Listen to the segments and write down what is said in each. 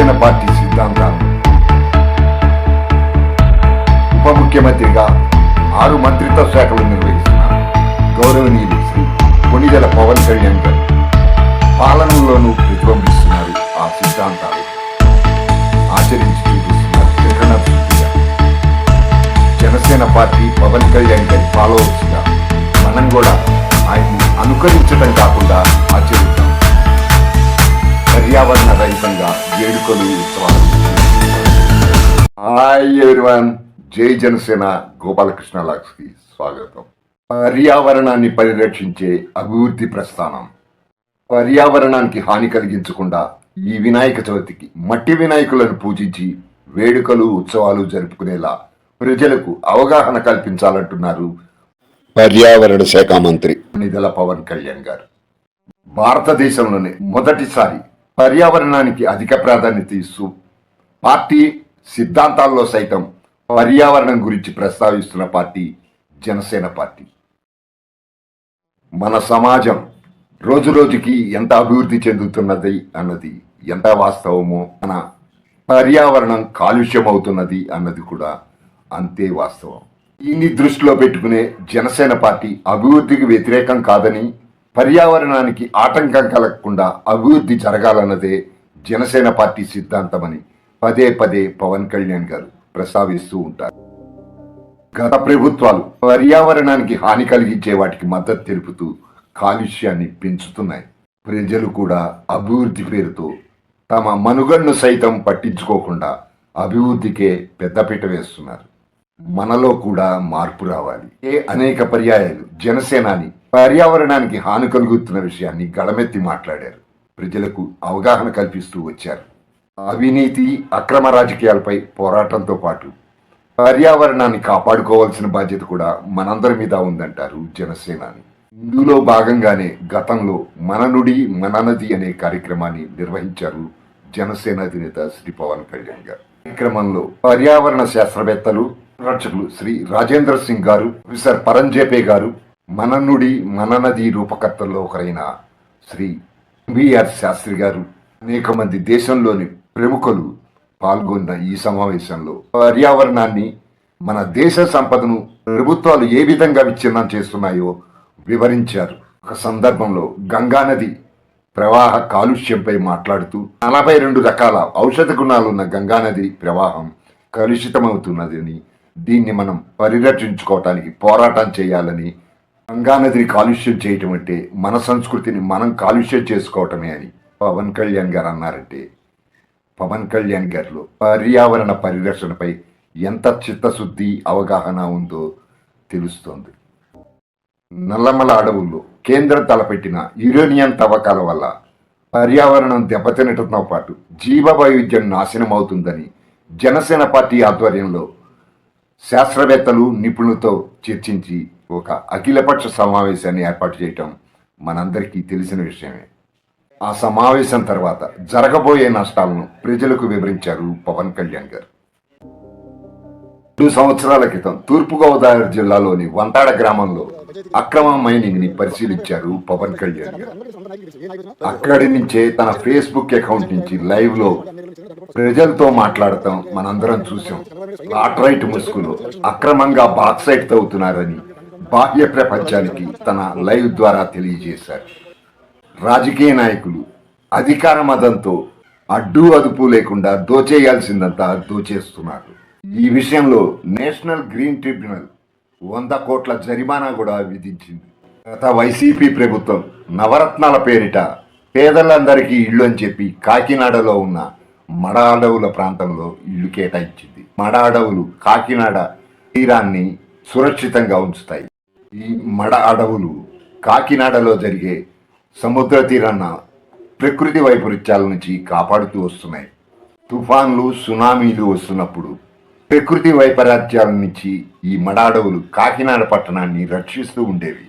Janasena party సిద్ధాంతాలు ఉప ముఖ్యమంత్రిగా ఆరు మంత్రిత్వ శాఖలు నిర్వహిస్తున్నారు. గౌరవనీయులు శ్రీ కొనిదెల పవన్ కళ్యాణ్ గారు పాలనలోనూ ప్రతిబింబిస్తున్నారు ఆ సిద్ధాంతాలు. ఆచరించి చూపిస్తున్నారు జనసేన పార్టీ పవన్ కళ్యాణ్ గారి ఫాలోవర్స్గా మనం కూడా ఆయన్ని అనుకరించడం కాకుండా ఆచరిద్దాం. పర్యావరణ రహితంగా వేడుకలు ఉత్సవాలు హాయ్ ఎవరివన్ జై జనసేన గోపాలకృష్ణ లాక్స్కి స్వాగతం. పర్యావరణాన్ని పరిరక్షించే అభివృద్ధి ప్రస్థానం. పర్యావరణానికి హాని కలిగించకుండా ఈ వినాయక చవితికి మట్టి వినాయకులను పూజించి వేడుకలు ఉత్సవాలు జరుపుకునేలా ప్రజలకు అవగాహన కల్పించాలంటున్నారు పర్యావరణ శాఖ మంత్రి. నిధుల పవన్ కళ్యాణ్ గారు. భారతదేశంలోనే మొదటిసారి పర్యావరణానికి అధిక ప్రాధాన్యత ఇస్తూ పార్టీ సిద్ధాంతాల్లో సైతం పర్యావరణం గురించి ప్రస్తావిస్తున్న పార్టీ జనసేన పార్టీ. మన సమాజం రోజు రోజుకి ఎంత అభివృద్ధి చెందుతున్నది అన్నది ఎంత వాస్తవమో మన పర్యావరణం కాలుష్యం అవుతున్నది అన్నది కూడా అంతే వాస్తవం. దీన్ని దృష్టిలో పెట్టుకునే జనసేన పార్టీ అభివృద్ధికి వ్యతిరేకం కాదని పర్యావరణానికి ఆటంకం కలగకుండా అభివృద్ధి జరగాలన్నదే జనసేన పార్టీ సిద్ధాంతమని పదే పదే పవన్ కళ్యాణ్ గారు ప్రస్తావిస్తూ ఉంటారు. గత ప్రభుత్వాలు పర్యావరణానికి హాని కలిగించే వాటికి మద్దతు తెలుపుతూ కాలుష్యాన్ని పెంచుతున్నాయి. ప్రజలు కూడా అభివృద్ధి పేరుతో తమ మనుగడను సైతం పట్టించుకోకుండా అభివృద్ధికే పెద్దపీట వేస్తున్నారు. మనలో కూడా మార్పు రావాలి. ఏ అనేక పర్యాయాలు జనసేనాని పర్యావరణానికి హాని కలుగుతున్న విషయాన్ని గళమెత్తి మాట్లాడారు. ప్రజలకు అవగాహన కల్పిస్తూ వచ్చారు. అవినీతి అక్రమ రాజకీయాలపై పోరాటంతో పాటు పర్యావరణాన్ని కాపాడుకోవాల్సిన బాధ్యత కూడా మనందరి మీద ఉందంటారు జనసేనాని. ఇందులో భాగంగానే గతంలో మన నుడి మన నది అనే కార్యక్రమాన్ని నిర్వహించారు జనసేన అధినేత శ్రీ పవన్ కళ్యాణ్ గారు. కార్యక్రమంలో పర్యావరణ శాస్త్రవేత్తలు రచకులు శ్రీ రాజేంద్ర సింగ్ గారు ప్రొఫెసర్ పరంజేపే గారు మననుడి మననది మన నది రూపకర్తల్లో ఒకరైన శ్రీ బిఆర్ శాస్త్రి గారు. అనేక మంది దేశంలోని ప్రముఖులు పాల్గొన్న ఈ సమావేశంలో పర్యావరణాన్ని మన దేశ సంపదను ప్రభుత్వాలు ఏ విధంగా విచ్ఛిన్నం చేస్తున్నాయో వివరించారు. ఒక సందర్భంలో గంగా నది ప్రవాహ కాలుష్యంపై మాట్లాడుతూ నలభై రెండు రకాల ఔషధ గుణాలున్న గంగా నది ప్రవాహం కలుషితమవుతున్నదని దీన్ని మనం పరిరక్షించుకోవటానికి పోరాటం చేయాలని గంగానదిని కాలుష్యం చేయటం అంటే మన సంస్కృతిని మనం కాలుష్యం చేసుకోవటమే అని పవన్ కళ్యాణ్ గారు అన్నారంటే. పవన్ కళ్యాణ్ గారిలో పర్యావరణ పరిరక్షణపై ఎంత చిత్తశుద్ధి అవగాహన ఉందో తెలుస్తోంది. నల్లమల అడవుల్లో కేంద్రం తలపెట్టిన యురేనియం తవ్వకాల వల్ల పర్యావరణం దెబ్బతినటంతో పాటు జీవ వైవిధ్యం నాశనం అవుతుందని జనసేన పార్టీ ఆధ్వర్యంలో శాస్త్రవేత్తలు నిపుణులతో చర్చించి ఒక అఖిలపక్ష సమావేశాన్ని ఏర్పాటు చేయటం మనందరికీ తెలిసిన విషయమే. ఆ సమావేశం తర్వాత జరగబోయే నష్టాలను ప్రజలకు వివరించారు పవన్ కళ్యాణ్ గారు. రెండు సంవత్సరాల క్రితం తూర్పుగోదావరి జిల్లాలోని వంటాడ గ్రామంలో అక్రమ మైనింగ్ని పరిశీలించారు పవన్ కళ్యాణ్ గారు. అక్కడి నుంచే తన ఫేస్బుక్ అకౌంట్ నుంచి లైవ్లో ప్రజలతో మాట్లాడతాం మనందరం చూసాం. లాట్రైట్ ముసుగులు అక్రమంగా బాక్సైట్ తవ్వుతున్నారని బాహ్య ప్రపంచానికి తన లైవ్ ద్వారా తెలియజేశారు. రాజకీయ నాయకులు అధికార మతంతో అడ్డు అదుపు లేకుండా దోచేయాల్సిందంతా దోచేస్తున్నారు. ఈ విషయంలో నేషనల్ గ్రీన్ ట్రిబ్యునల్ వంద కోట్ల జరిమానా కూడా విధించింది. గత వైసీపీ ప్రభుత్వం నవరత్నాల పేరిట పేదలందరికీ ఇళ్ళు అని చెప్పి కాకినాడలో ఉన్న మడ అడవుల ప్రాంతంలో ఇల్లు కేటాయించింది. మడ అడవులు కాకినాడ తీరాన్ని సురక్షితంగా ఉంచుతాయి. ఈ మడ అడవులు కాకినాడలో జరిగే సముద్ర తీరాన ప్రకృతి వైపరీత్యాల నుంచి కాపాడుతూ వస్తున్నాయి. తుఫాన్లు సునామీలు వస్తున్నప్పుడు ప్రకృతి వైపరీత్యాల నుంచి ఈ మడ అడవులు కాకినాడ పట్టణాన్ని రక్షిస్తూ ఉండేవి.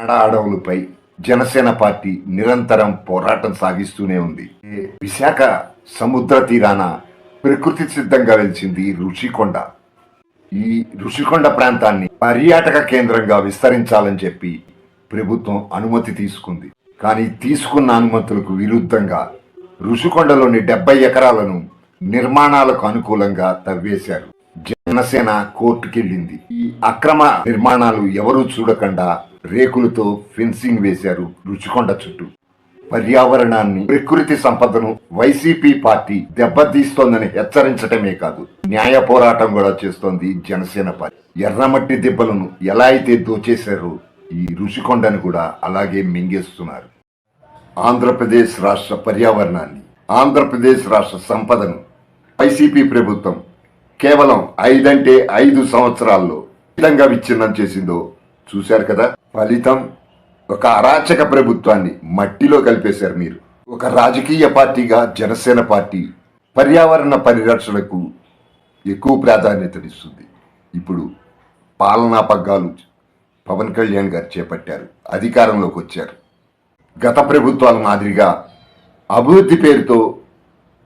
మడ అడవులపై జనసేన పార్టీ నిరంతరం పోరాటం సాగిస్తూనే ఉంది. విశాఖ సముద్ర తీరాన ప్రకృతి సిద్ధంగా వెలిచింది రుషికొండ ఈ రుషికొండ ప్రాంతాన్ని పర్యాటక కేంద్రంగా విస్తరించాలని చెప్పి ప్రభుత్వం అనుమతి తీసుకుంది. కానీ తీసుకున్న అనుమతులకు విరుద్ధంగా రుషికొండలోని డెబ్బై ఎకరాలను నిర్మాణాలకు అనుకూలంగా తవ్వేశారు. జనసేన కోర్టుకెళ్ళింది. ఈ అక్రమ నిర్మాణాలు ఎవరూ చూడకుండా రేకులతో ఫెన్సింగ్ వేశారు రుచికొండ చుట్టూ. పర్యావరణాన్ని ప్రకృతి సంపదను వైసీపీ పార్టీ దెబ్బతీస్తోందని హెచ్చరించటమే కాదు. న్యాయ పోరాటం కూడా చేస్తోంది జనసేన పార్టీ. ఎర్రమట్టి దెబ్బలను ఎలా అయితే దోచేశారో ఈ రుషికొండను కూడా అలాగే మింగేస్తున్నారు. ఆంధ్రప్రదేశ్ రాష్ట్ర పర్యావరణాన్ని ఆంధ్రప్రదేశ్ రాష్ట్ర సంపదను వైసీపీ ప్రభుత్వం కేవలం ఐదంటే ఐదు సంవత్సరాల్లో విధంగా విచ్ఛిన్నం చేసిందో చూశారు కదా? ఫలితం ఒక అరాచక ప్రభుత్వాన్ని మట్టిలో కలిపేశారు మీరు. ఒక రాజకీయ పార్టీగా జనసేన పార్టీ పర్యావరణ పరిరక్షణకు ఎక్కువ ప్రాధాన్యతనిస్తుంది. ఇప్పుడు పాలనా పగ్గాలు పవన్ కళ్యాణ్ గారు చేపట్టారు అధికారంలోకి వచ్చారు. గత ప్రభుత్వాల మాదిరిగా అభివృద్ధి పేరుతో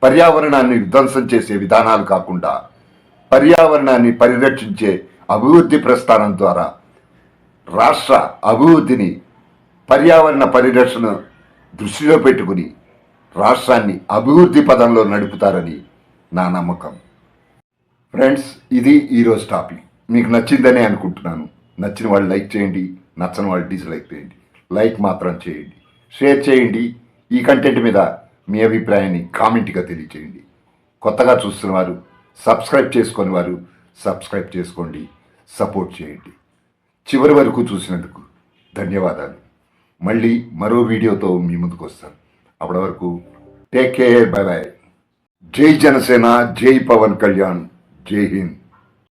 పర్యావరణాన్ని విధ్వంసం చేసే విధానాలు కాకుండా పర్యావరణాన్ని పరిరక్షించే అభివృద్ధి ప్రస్థానం ద్వారా రాష్ట్ర అభివృద్ధిని పర్యావరణ పరిరక్షణ దృష్టిలో పెట్టుకుని రాష్ట్రాన్ని అభివృద్ధి పదంలో నడుపుతారని నా నమ్మకం. ఫ్రెండ్స్ ఇది ఈరోజు టాపిక్. మీకు నచ్చిందని అనుకుంటున్నాను. నచ్చిన వాళ్ళు లైక్ చేయండి నచ్చని వాళ్ళు డిస్లైక్ చేయండి. లైక్ మాత్రం చేయండి. షేర్ చేయండి. ఈ కంటెంట్ మీద మీ అభిప్రాయాన్ని కామెంట్గా తెలియచేయండి. కొత్తగా చూస్తున్న వారు సబ్స్క్రైబ్ చేసుకొని వారు సబ్స్క్రైబ్ చేసుకోండి. సపోర్ట్ చేయండి. చివరి వరకు చూసినందుకు ధన్యవాదాలు. మళ్ళీ మరో వీడియోతో మీ ముందుకు వస్తాను. అప్పటి వరకు టేక్ కేర్ బై బై జై జనసేన జై పవన్ కళ్యాణ్ జై హింద్.